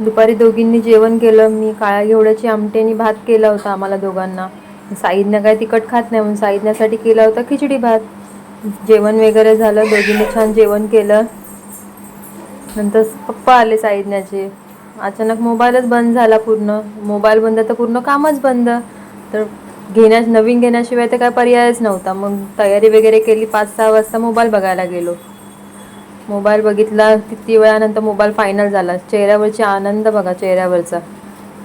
दुपारी दोघींनी जेवण केलं मी काळ्या घेवड्याची आमटी भात केला होता आम्हाला दोघांना. साईदनं काय तिखट खात नाही म्हणून साईदण्यासाठी केला होता खिचडी भात. जेवण वगैरे झालं दोघींनी छान जेवण केलं. नंतर पप्पा आले साईदण्याचे. अचानक मोबाईलच बंद झाला पूर्ण. मोबाईल बंद तर पूर्ण कामच बंद. तर घेण्यास नवीन घेण्याशिवाय तर काय पर्यायच नव्हता. मग तयारी वगैरे केली पाच सहा वाजता मोबाईल बघायला गेलो. मोबाईल बघितला किती वेळानंतर मोबाईल फायनल झाला. चेहऱ्यावरची आनंद बघा चेहऱ्यावरचा.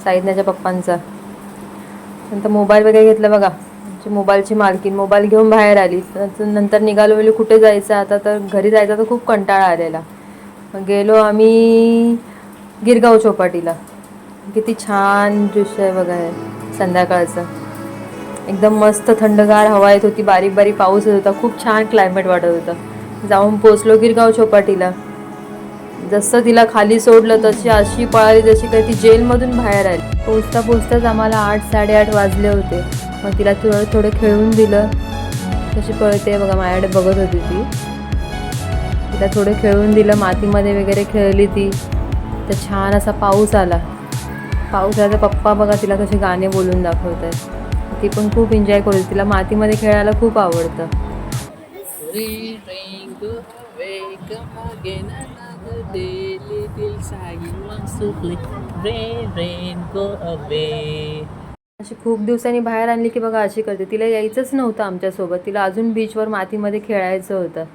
साईदण्याच्या पप्पांचा. नंतर मोबाईल वगैरे घेतला बघा. मोबाईलची मालकीन मोबाईल घेऊन बाहेर आली. नंतर- नंतर निघालो वेळी कुठे जायचं? आता तर घरी जायचा तर खूप कंटाळा आलेला. मग गेलो आम्ही गिरगाव चौपाटीला. किती छान दृश्य आहे बघा हे संध्याकाळचं. एकदम मस्त थंडगार हवा येत होती बारीक बारीक पाऊस येत होता खूप छान क्लायमेट वाटत होतं. जाऊन पोचलो गिरगाव चौपाटीला. जसं तिला खाली सोडलं तशी अशी पळाली जशी काही ती जेलमधून बाहेर आली. पोचता पोचताच आम्हाला आठ साडेआठ वाजले होते. मग तिला थोडं थोडं खेळून दिलं. तशी पळते बघा माझ्याकडे बघत होती ती. तिला थोडं खेळून दिलं मातीमध्ये वगैरे खेळली ती. तर छान असा पाऊस आला. पाऊस आला तर पप्पा बघा तिला कसे गाणे बोलून दाखवत आहेत ती पण खूप एन्जॉय करते तिला मातीमध्ये खेळायला खूप आवडतं. Rain, rain, go away, come again another day. Little wants to play. Rain, rain, go away. अशी खूप दिवसांनी बाहेर आणली की बघा अशी करते. तिला यायचंच नव्हतं आमच्यासोबत. तिला अजून बीचवर मातीमध्ये खेळायचं होतं.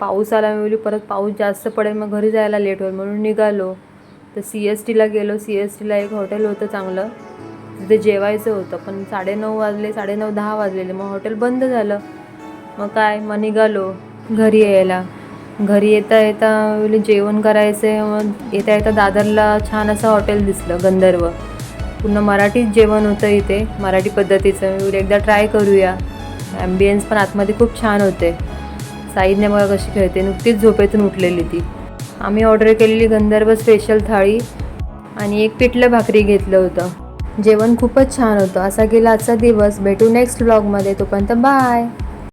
पाऊस आला मी बोलली परत पाऊस जास्त पडेल मग घरी जायला लेट होईल. म्हणून निघालो. तर सी एस टीला गेलो. सी एस टीला एक हॉटेल होतं चांगलं. तिथे जेवायचं होतं. पण साडेनऊ वाजले साडेनऊ दहा वाजलेले. मग हॉटेल बंद झालं. मग काय मग निघालो घरी यायला. घरी येता येता जेवण करायचं आहे मग येता येता दादरला छान असं हॉटेल दिसलं गंधर्व. पूर्ण मराठीच जेवण होतं इथे मराठी पद्धतीचं. मी एकदा ट्राय करूया. ॲम्बियन्स पण आतमध्ये खूप छान होते. साईदने बघा कशी खेळते. नुकतीच झोपेतून उठलेली ती. आम्ही ऑर्डर केलेली गंधर्व स्पेशल थाळी आणि एक पिठलं भाकरी घेतलं होतं. जेवण खूपच छान होतं. असा गेला आजचा दिवस. भेटू नेक्स्ट ब्लॉगमध्ये तोपर्यंत बाय